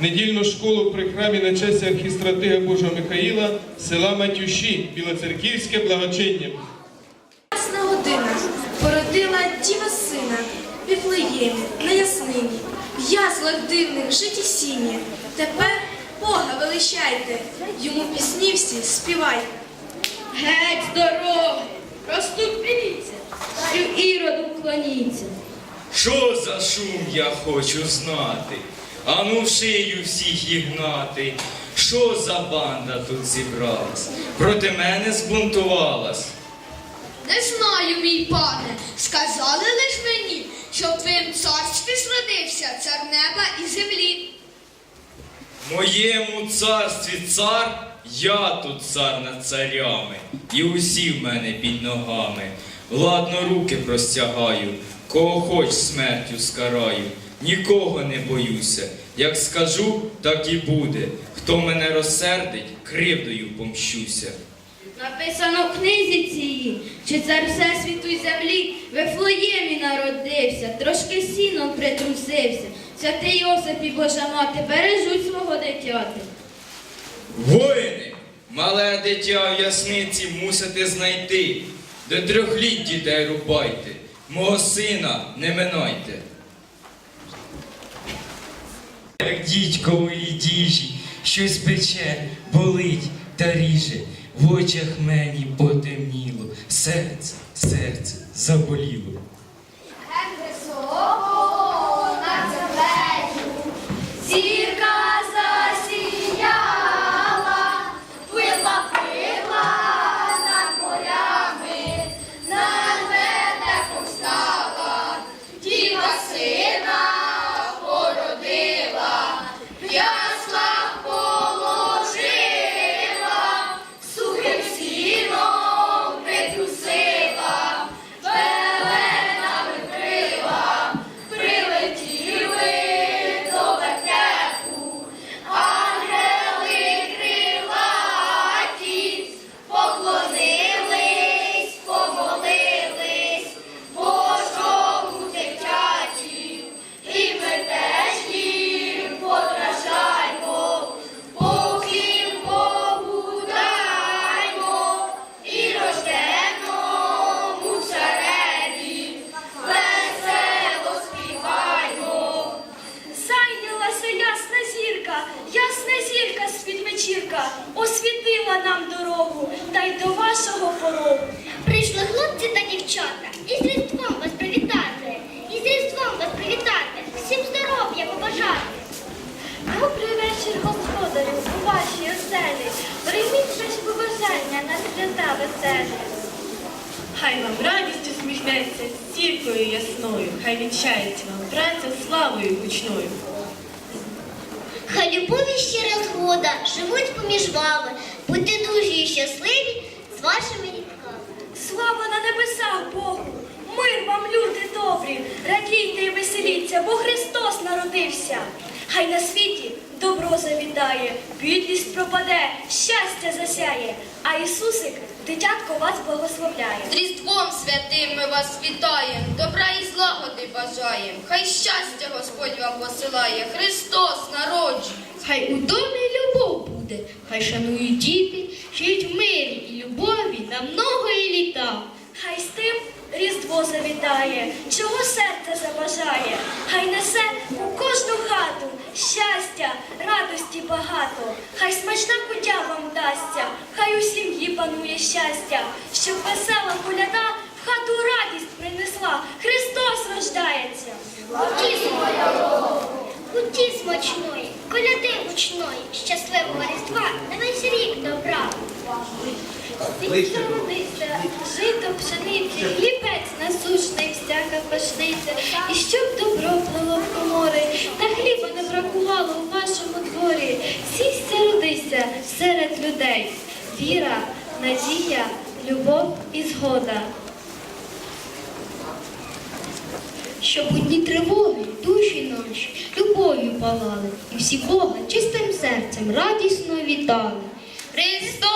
недільну школу при храмі на честь архістратига Божого Михаїла села Матюші, Білоцерківське благочиння. Ясна година породила діва сина, Віфлеємі, на яснині, в яслах дивних житі сіні. Тепер Бога величайте, йому пісні всі співайте. Геть з дороги, розступіться, і іроду вклоніться. Що за шум я хочу знати? Ану в шию всіх їх гнати. Що за банда тут зібралась? Проти мене збунтувалась. Не знаю, мій пане, сказали лиш мені, що в твоїм царстві зродився цар неба і землі. В моєму царстві цар, я тут цар над царями, і усі в мене під ногами. Ладно руки простягаю, кого хоч смертю скараю, нікого не боюся. Як скажу, так і буде. Хто мене розсердить, кривдою помщуся. Написано в книзі цій, чи цар всесвіту й землі в Ефлеємі народився, трошки сіном притрусився. Святий Йосип і Божа мати бережуть свого дитяти. Воїни, мале дитя в ясниці мусите знайти. До трьох літ дітей рубайте, мого сина не минайте. Як дідько у діжі, щось пече, болить та ріже, в очах мені потемніло, серце, серце заболіло. Вечірка, освітила нам дорогу та й до вашого порогу. Прийшли хлопці та дівчата, і з Різдвом вас привітати, і з Різдвом вас привітати, всім здоров'я побажати. Добрий вечір, господарю, у вашій оселі. Прийміть ваші побажання на свята веселі. Хай вам радість усміхнеться зіркою ясною, хай вінчається вам праця славою гучною. Хай любов і щира згода живуть поміж вами, будьте дуже і щасливі з вашими рідками. Слава на небесах Богу! Мир вам, люди добрі! Радійте і веселіться, бо Христос народився. Хай на світі добро завітає, бідність пропаде, щастя засяє, а Ісусик, дитятко вас благословляє. Різдвом святим ми вас вітаєм, добра і злагоди бажаєм. Хай щастя Господь вам посилає, Христос народжує. Хай у домі любов буде, хай шанують діти, живуть в мирі і любові на многої літа. Хай з тим Різдво завітає, чого серце забажає, хай несе у кожну хату щастя, радості багато, хай смачна кутя вам дасться, хай у сім'ї панує щастя, щоб весела коляда в хату радість принесла. Христос рождається. Куті куті смачної, коляди гучної, щасливого різдва на весь рік добра. Жито пшениці, хлібець насушний, всяка пашниця, і щоб добро плило в комори, та хліба не бракувало у вашому дворі. Сість родися серед людей. Віра, надія, любов і згода. Щоб у тривоги, душі наші, любов'ю палали, і всі Бога чистим серцем радісно вітали. Христос